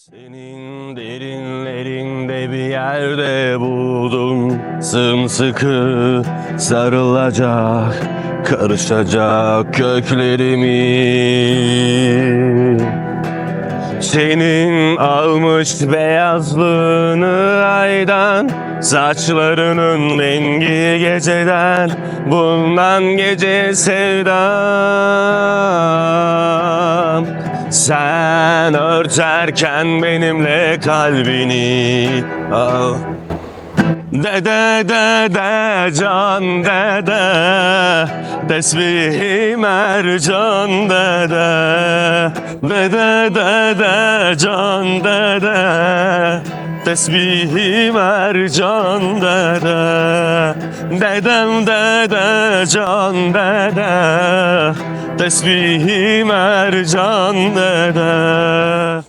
Senin derinlerinde bir yerde buldum. Sımsıkı sarılacak Karışacak köklerimi Senin almış beyazlığını aydan Saçlarının rengi geceden Bundan gece sevdam Sen örterken benimle kalbini ah. Dede dede can dede Tesbihim ercan dede Dede dede can dede Tesbihim ercan dede Dedem dede can dede Tesbihim ercan dede.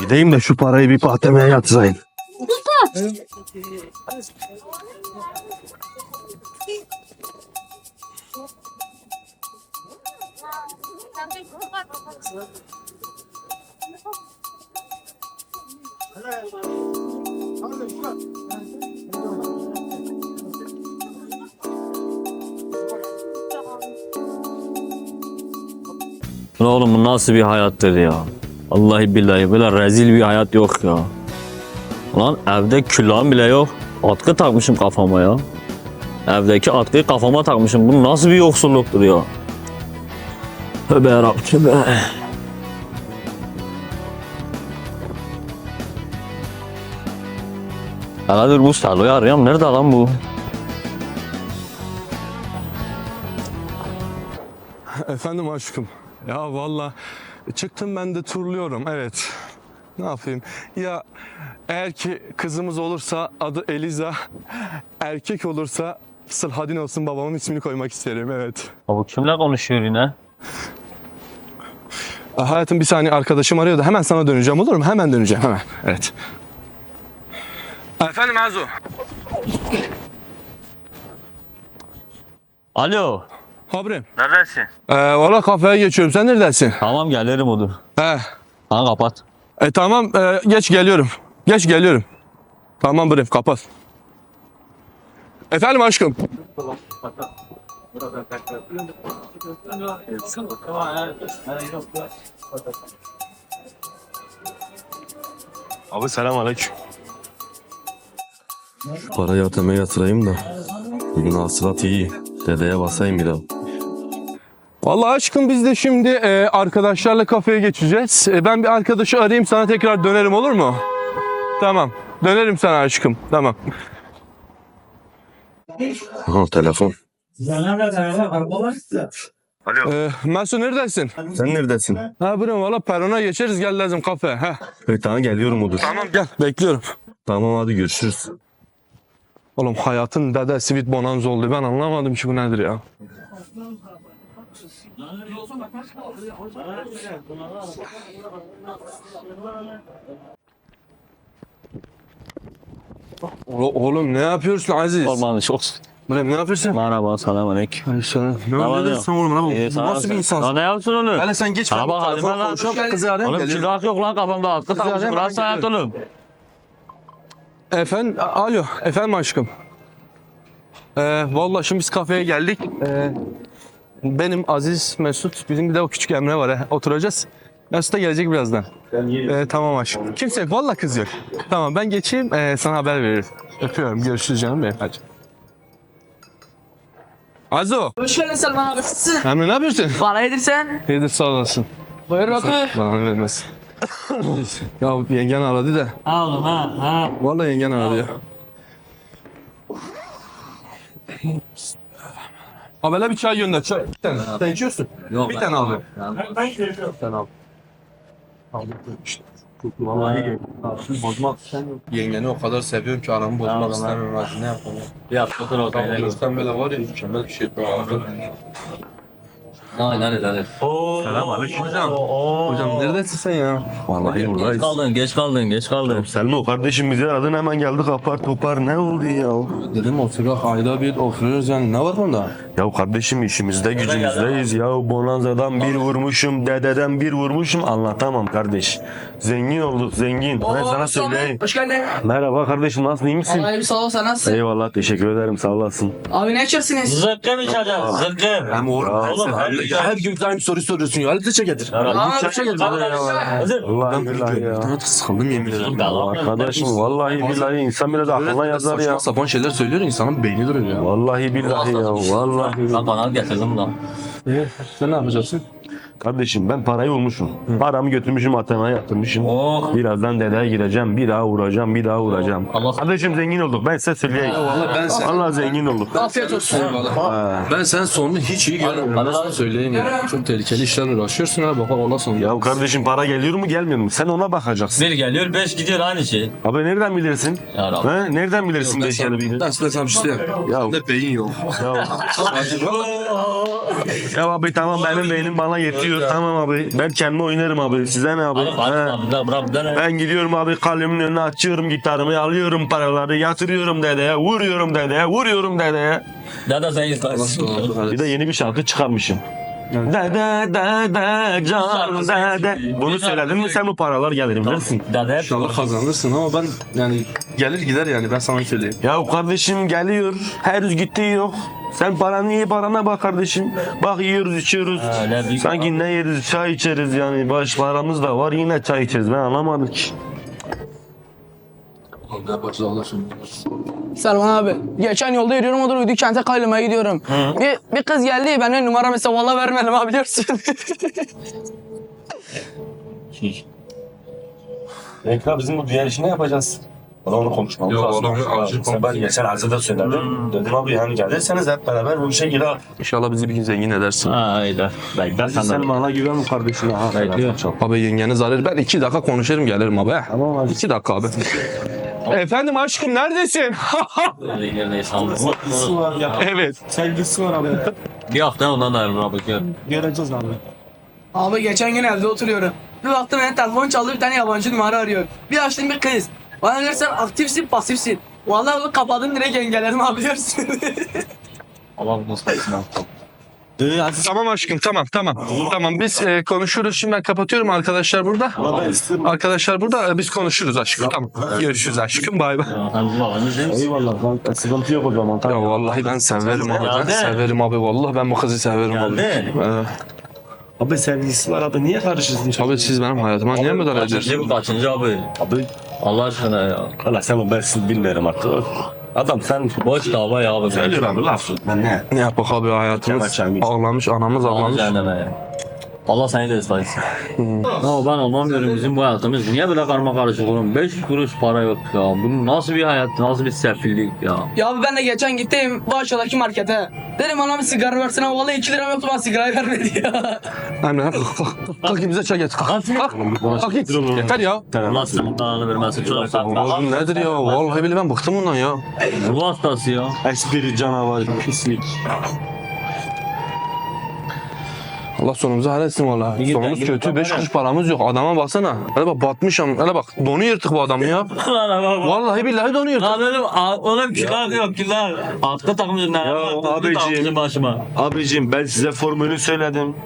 Gideyim de şu parayı bir patemeye yatırayım. Lan oğlum bu nasıl bir hayattır ya? Vallahi billahi böyle rezil bir hayat yok ya. Lan evde külahım bile yok. Atkı takmışım kafama ya. Evdeki atkıyı kafama takmışım. Bu nasıl bir yoksulluktur ya? Tövbe yarabbim tövbe. Hala dur bu Serlo'yu arayayım. Nerede lan bu? Efendim aşkım. Ya valla çıktım ben de turluyorum evet. Ne yapayım? Ya eğer ki kızımız olursa adı Eliza, erkek olursa Sılhadin olsun babamın ismini koymak isterim evet. Ya bu kimle konuşuyor yine? Ah, Hayatım bir saniye arkadaşım arıyor da hemen sana döneceğim olur mu? Hemen döneceğim hemen. Evet. Efendim Azu. Alo. Haberim. Neredesin? Ee, valla kafeye geçiyorum. Sen neredesin? Tamam gelirim odur. He. Ha kapat. E tamam e, geç geliyorum. Geç geliyorum. Tamam bre kapat. Efendim aşkım. Abi selam aleyküm. Şu parayı ATM'ye yatırayım da. Bugün hasılat iyi. Dedeye basayım bir daha. Vallahi aşkım biz de şimdi e, arkadaşlarla kafeye geçeceğiz. E, ben bir arkadaşı arayayım sana tekrar dönerim olur mu? Tamam. Dönerim sana aşkım. Tamam. Ha telefon. Ee, Mesut neredesin? Sen neredesin? Ha bro valla perona geçeriz gel lazım kafe. Ha. Evet tamam geliyorum Udur. Tamam gel bekliyorum. Tamam hadi görüşürüz. Oğlum hayatın dede sweet bonanza oldu. Ben anlamadım ki bu nedir ya. Oğlum ne yapıyorsun Aziz? Olmadı çok. Bre, ne yapıyorsun? Merhaba selam aleyküm. Sana. Ne oluyor sen oğlum? İyi, Bu sana- nasıl bir insansın? Lan ne yaptın onu? Hele sen geç Sana bak hadi ben lan. Kızı arayayım Oğlum silah yok lan kafamda Kızı takmışım. arayayım, Lan ben sen yat geliyorum. oğlum. Efendim, alo, efendim aşkım. Ee, vallahi şimdi biz kafeye geldik. Ee, benim Aziz, Mesut, bizim bir de o küçük Emre var. He. Oturacağız. Mesut da gelecek birazdan. Ee, tamam aşkım. Kimse yok, vallahi kız yok. Tamam ben geçeyim, ee, sana haber veririm. Öpüyorum, görüşürüz canım benim. Hadi. Azo, Hoş geldin Selman abi. Nasılsın? Emre ne yapıyorsun? Bana yedirsen. İyidir sağ olasın. Buyur abi. Bana vermez. ya yengen aradı da. Ha oğlum ha ha. Vallahi yengen aradı ya. Abi hele bir çay gönder. Çay. Bir tane. Sen içiyorsun. Yok, bir ben- tane abi. Ben geliyorum. Sen al. Vallahi bozmak Yengeni o kadar seviyorum ki aramı bozmak Tamam, istemiyorum. Hadi ne yapalım? Ya otur o Tamam, Sen böyle var ya mükemmel bir şey. Aynen öyle. Selam aleyküm. Hocam. Hocam neredesin sen ya? Vallahi Geç buradayız. kaldın, geç kaldın, geç kaldın. Selma kardeşim bizi aradın hemen geldik apar topar ne oldu ya? Dedim oturuyor ayda bir oturuyoruz yani ne var bunda? Ya kardeşim işimizde gücümüzdeyiz ya. Bonanza'dan bir vurmuşum, dededen bir vurmuşum anlatamam kardeş. Zengin olduk zengin. Ben sana söyleyeyim. Hoş geldin. Merhaba kardeşim nasılsın iyi misin? Allah'a bir sağ ol sen nasılsın? Eyvallah teşekkür ederim sağ olasın. Abi ne içersiniz? Zıkkım içeceğiz, zıkkım. Hem oğlum, Oğlum, her gün- her gün aynı soruyu soruyorsun ya. Hadi çek getir. Aa, Çek getir. Vallahi billahi ya. Sıkıldım yemin ederim. Arkadaşım vallahi billahi insan biraz aklına yazar ya. Saçma sapan şeyler söylüyor insanın beyni duruyor ya. Vallahi billahi ya vallahi. Ben bana getirdim lan. Sen ne yapacaksın? Kardeşim ben parayı bulmuşum. Paramı götürmüşüm ATM'ye yatırmışım. Oh. Birazdan dedeye gireceğim. Bir daha vuracağım, bir daha vuracağım. Allah- Kardeşim zengin olduk. Ben size söyleyeyim. Vallahi ben sen... Allah zengin olduk. Afiyet olsun. Ha. Ben sen sonunu hiç iyi görmüyorum. Ben sana söyleyeyim ya. Çok tehlikeli işlerle uğraşıyorsun ha. Bak ondan sonra. Ya kardeşim para geliyor mu gelmiyor mu? Sen ona bakacaksın. Bir geliyor, beş gidiyor aynı şey. Abi nereden bilirsin? Ya Rabbi. Ha? Nereden bilirsin Ben beş sana, gelip ben bir şey diyeyim. Ya, Ne beyin yok. ya, ya abi tamam benim beynim bana yetiyor. Tamam abi. Ben kendime oynarım abi. Size ne abi? Abi Ha. açma, bırak, bırak, bırak. Ben gidiyorum abi kalemin önüne açıyorum gitarımı alıyorum paraları yatırıyorum dedeye vuruyorum dedeye vuruyorum dedeye. Dede sen istersin. Bir de yeni bir şarkı çıkarmışım. Dede dede can dede. Bunu söyledin mi sen bu paralar gelir bilirsin. Dede hep İnşallah kazanırsın ama ben yani gelir gider yani ben sana söyleyeyim. Ya kardeşim geliyor henüz gittiği yok. Sen paranı iyi parana bak kardeşim. Bak yiyoruz içiyoruz. Öyle bir- Sanki ne yeriz çay içeriz yani. Baş paramız da var yine çay içeriz ben anlamadım ki. Selman abi. Geçen yolda yürüyorum o da uydu kente kaylımaya gidiyorum. Bir, bir kız geldi benim numara mesela valla vermedim abi biliyorsun. Ekra bizim bu diğer işi ne yapacağız? Ona onu konuşmamız Yok, lazım. onu acil Sen ben geçen Arzada söyledim. Dedim abi yani gelirseniz hep beraber bu işe girer. İnşallah bizi bir gün zengin edersin. Ha haydi. Bekle sen bana güven mi kardeşine? Ha, Bekliyor. Abi yengeniz arar. Ben iki dakika konuşurum gelirim abi. Tamam abi. İki dakika abi. Efendim aşkım neredesin? evet. Sevgisi var abi. Bir hafta ondan ayrılır abi. gel. Göreceğiz abi. abi geçen gün evde oturuyorum. Bir baktım benim telefon çaldı bir tane yabancı numara arıyor. Bir açtım bir kız. Bana der sen aktifsin pasifsin. Vallahi onu kapadım direkt engelledim abi biliyorsun. Allah bunu sayısın abi. Tamam aşkım tamam tamam. Tamam biz e, konuşuruz. Şimdi ben kapatıyorum arkadaşlar burada. Arkadaşlar burada e, biz konuşuruz aşkım. Tamam. Görüşürüz aşkım. Bay bay. Eyvallah lan. Sıkıntı yok o zaman. Ya Tamam. vallahi ben severim abi. Ben Geldi. severim abi. Vallahi ben bu kızı severim abi. Geldi. Evet. Abi sevgisi var abi. Niye karışırsın? Abi siz benim hayatıma niye müdahale Kaçıncı ediyorsunuz? bu kaçıncı abi? Abi. Allah aşkına ya. Allah sen ben siz bilmiyorum artık. Adam sen Boş dava ya abi. Söylüyor abi laf ben ne? Ne yapak abi hayatımız ağlamış anamız ağlamış. cehenneme ya. Allah seni de ıslah Ama ben anlamıyorum bizim bu hayatımız niye böyle karma karışık oğlum? 5 kuruş para yok ya. Bu nasıl bir hayat, nasıl bir sefillik ya. ya abi ben de geçen gittim bu aşağıdaki markete. Dedim bir sigara versene vallahi 2 liram yoktu bana sigarayı vermedi ya. Emre kalk kalk. Kalk bize çay getir. Kalk. Kalk. Kalk git. Yeter ya. Allah senin belanı vermesin çok sakla. Oğlum nedir ya? Vallahi billahi ben bıktım bundan ya. Bu hastası ya. Espri canavar pislik. Allah sonumuzu halletsin vallahi. Sonumuz kötü. Beş kuruş paramız yok. Adama baksana. Hele bak batmışım. Hele bak donu yırtık bu adam ya. Vallahi billahi donu yırtık. Lan oğlum, a- oğlum kilar yok kilar. Atkı takmışsın ne? Ya abiciğim. takmışsın başıma. Abicim ben size formülü söyledim.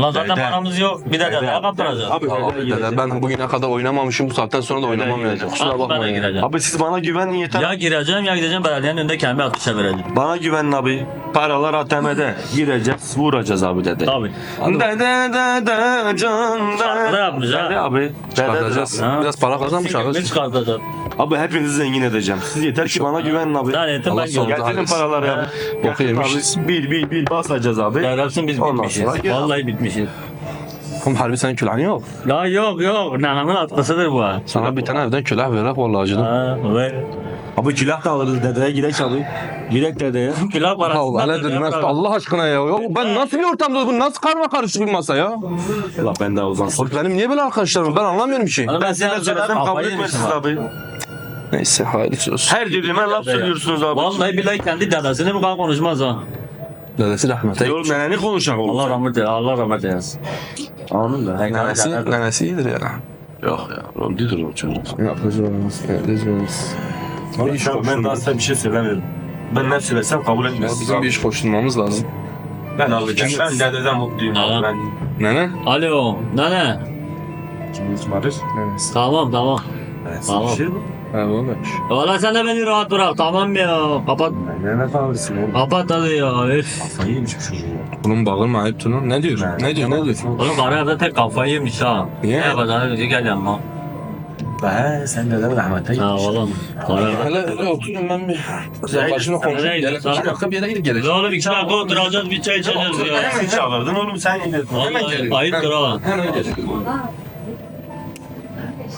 Lan zaten Dede. paramız yok. Bir de dede kaptıracağız. Abi, abi dede, ben bugüne kadar oynamamışım. Bu saatten sonra da oynamam gireceğim. Kusura bakma ya. gireceğim. abi siz bana güvenin yeter. Ya gireceğim ya gideceğim belediyenin önünde kendimi atışa vereceğim. Bana güvenin abi. Paralar ATM'de. Gireceğiz, vuracağız abi dedi. Tabii. Dede dede can Şarkı da dede. yapmış ha. Dede abi. Dede Çıkartacağız. Ha. Biraz para kazanmış Ne abi. çıkartacağız? Abi hepinizi zengin edeceğim. Siz yeter ki bana güvenin abi. Lan etim Allah ben sonunda. Getirin paraları ya. Boku Getirin yemişiz. abi. Bil bil bil basacağız abi. Yarasın biz Ondan bitmişiz. sonra gel. Vallahi bitmişiz. Oğlum harbi senin külahın yok. Ya yok yok. Nanamın atkısıdır bu ha. Sana bir tane evden külah vererek vallahi acıdım. Ha, evet. Abi külah da alırız dedeye gidek abi. Gidek dedeye. Pilav parası. Allah, dedim, nasıl- Allah aşkına ya. ya. Ben nasıl bir ortamda bu nasıl karma karışık bir masa ya? Allah ben de uzansın. Oğlum benim niye böyle arkadaşlarım? Ben anlamıyorum ki. Ben Size söylesem kabul etmezsiniz abi. Neyse hayırlısı olsun. Her dediğime laf söylüyorsunuz abi. Vallahi billahi kendi dedesini bu kadar konuşmaz ha. Dedesi rahmete. Oğlum neneni konuşak oğlum. Allah rahmet eylesin. Allah rahmet eylesin. Anladın mı? Nenesi, nenesi iyidir ya. Yok ya. Oğlum değildir o çocuk. Yapıcı olmaz. Yapıcı olmaz. Oğlum sen, ben daha size bir şey söylemiyorum. Ben ne söylesem kabul Ya etmiyorsun. bizim bir iş koşturmamız lazım. Ben alacağım. Ben dededen mutluyum. Ben Nene? Alo. Nene. kimimiz varır? Nenesi. Tamam tamam. Tamam. Bir şey mi? Ha valla. Valla sen de beni rahat bırak. Tamam ya. Kapat. Ben ne tanrısın oğlum? Kapat hadi ya. Üf. Kafayı yemiş bu çocuğu. Bunun bağırma ayıp Tunu. Ne diyor? Ne diyor? Ne diyor? Oğlum karı evde tek kafayı yemiş ha. Niye? Ne yapacağını bizi gel yanıma. Be sen deden rahmete Ha oğlum. Karı evde. Hele oturun ben bir. Sen- Başına konuşayım. Gel. gidiyorsun? İki dakika bir yere gidip geleceğim. Oğlum iki dakika oturacağız bir çay içeceğiz ya. Hemen çağırdın oğlum sen indin. Vallahi ayıptır ha. Hemen geliyorum.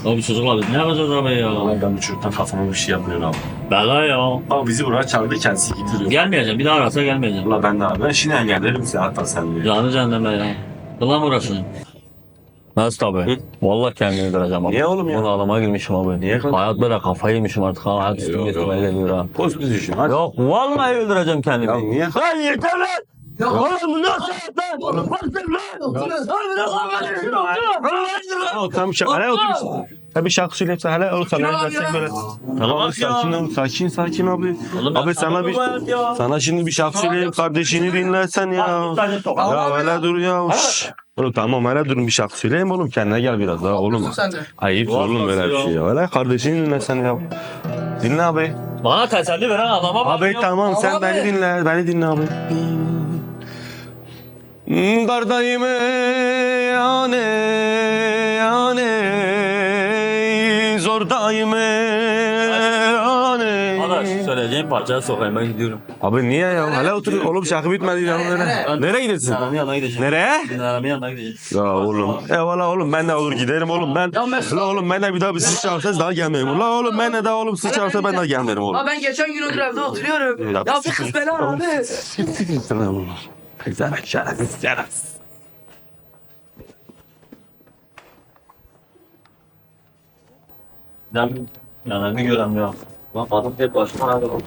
Abi çocuklar biz ne yapacağız abi ya? Vallahi ben bu çocuktan kafama bir şey yapmıyorum abi. Bela ya. Abi bizi buraya çağırdı kendisi getiriyor. Gelmeyeceğim. Bir daha arasa gelmeyeceğim. Valla ben de abi. Ben şimdi engellerim size hatta sen diyor. Canı cehenneme ya. Kılan uğraşın. Nasıl tabi? Vallahi kendimi öldüreceğim abi. Niye oğlum ya? Bunu alıma girmişim abi. Niye kanka? Hayat böyle kafayı yemişim artık ha. Hayat üstüme geliyor ha. Post bir düşün. Hadi. Yok vallahi öldüreceğim kendimi. Ya niye? Lan yeter lan! Oğlum bu nasıl lan? Bıktım lan! Oğlum tamam şaka. Hele otur. Sen bir şarkı söyle hepsi. Hele oğlum sana ya. böyle. Tamam abi sakin ol. Sakin sakin abi. Oğlum Abi sana bir ya. sana şimdi bir şarkı söyleyeyim kardeşini dinlersen ya. Ya hele dur ya. Oğlum tamam hele durun bir şarkı söyleyeyim oğlum kendine gel biraz daha oğlum. Ayıp oğlum böyle bir şey ya. Hele kardeşini dinlesen ya. Dinle abi. Bana teselli veren adama bak. Abi ya. tamam sen beni dinle. Beni dinle abi. Dardayım yani yani zordayım yani. Arkadaş söyleyeceğim parçaya sokayım ben gidiyorum. Abi niye ya? Hala otur. Oğlum şarkı bitmedi ya. Nereye, nereye gidiyorsun? Dinlemenin yanına gideceğim. Nereye? Dinlemenin yanına gideceğim. Ya oğlum. Eyvallah oğlum ben de olur giderim oğlum ben. La oğlum ben de bir daha bir siz çağırsanız daha gelmeyeyim. La oğlum ben de daha oğlum siz çağırsa ben de gelmerim oğlum. Ha ben geçen gün evde oturuyorum. Ya, bu kız beni aradı. Sana oğlum. Şerefsiz şerefsiz şerefsiz. Ben yanlarını görem ya. Lan adam hep başıma hadi bak.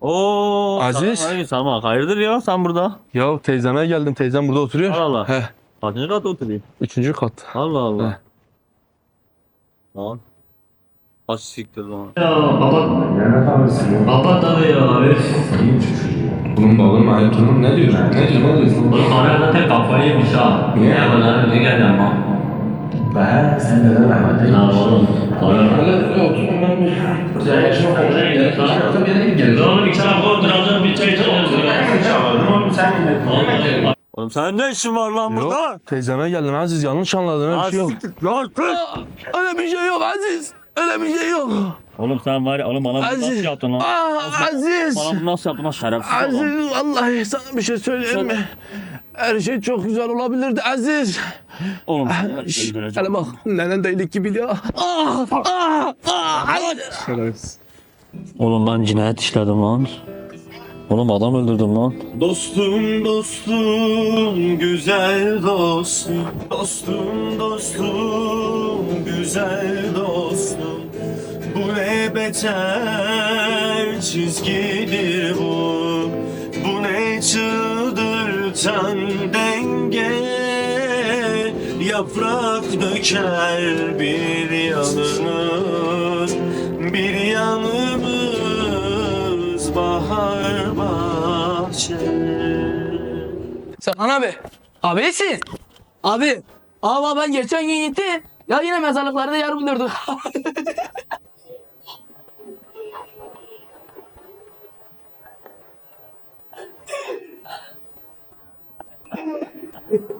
Oo, Aziz. Hayır, tamam. Hayırdır ya sen burada? Ya teyzeme geldim. Teyzem burada oturuyor. Allah Allah. He. Kaçıncı kat oturayım? Üçüncü kat. Allah He. Allah. Lan. Kaç siktir lan. Ya kapat. Kapat hadi ya. Bunun bağırma ayıp Tunu. Ne diyor? Ne diyor? Ne diyor? Oğlum arada tek kafayı yemiş ha. Niye? Ne yapacağını bizi gel yanıma. Ben sen de rahmete Ya oğlum. Oğlum. Hele oturun ben bir. İki dakika bir geleceğim. Oğlum iki dakika oturacağız bir çay. Çağırdın oğlum sen. Oğlum ne işin var lan burada? Yok. Teyzeme geldim Aziz. Yanlış anladın. Öyle bir şey yok. Lan kız. Öyle bir şey yok Aziz. Öyle bir şey yok. Oğlum sen var ya oğlum bana bunu nasıl Aziz. yaptın lan? Aa, Aziz. Bana bunu nasıl yaptın lan şerefsiz adam. Aziz vallahi sana bir şey söyleyeyim mi? Her şey çok güzel olabilirdi Aziz. Oğlum Şşş, öldüreceğim. hele bak nenen değilik gibi ya. Ah, ah, ah, Aziz. Oğlum ben cinayet işledim lan. Oğlum adam öldürdüm lan. Dostum dostum güzel dostum Dostum dostum güzel dostum Bu ne beter çizgidir bu Bu ne çıldırtan denge Yaprak döker bir yanımız Bir yanımız bahar bahçe Sen abi. Abisin. Abi. Ama ben geçen gün gitti. Ya yine mezarlıklarda yer bulurduk.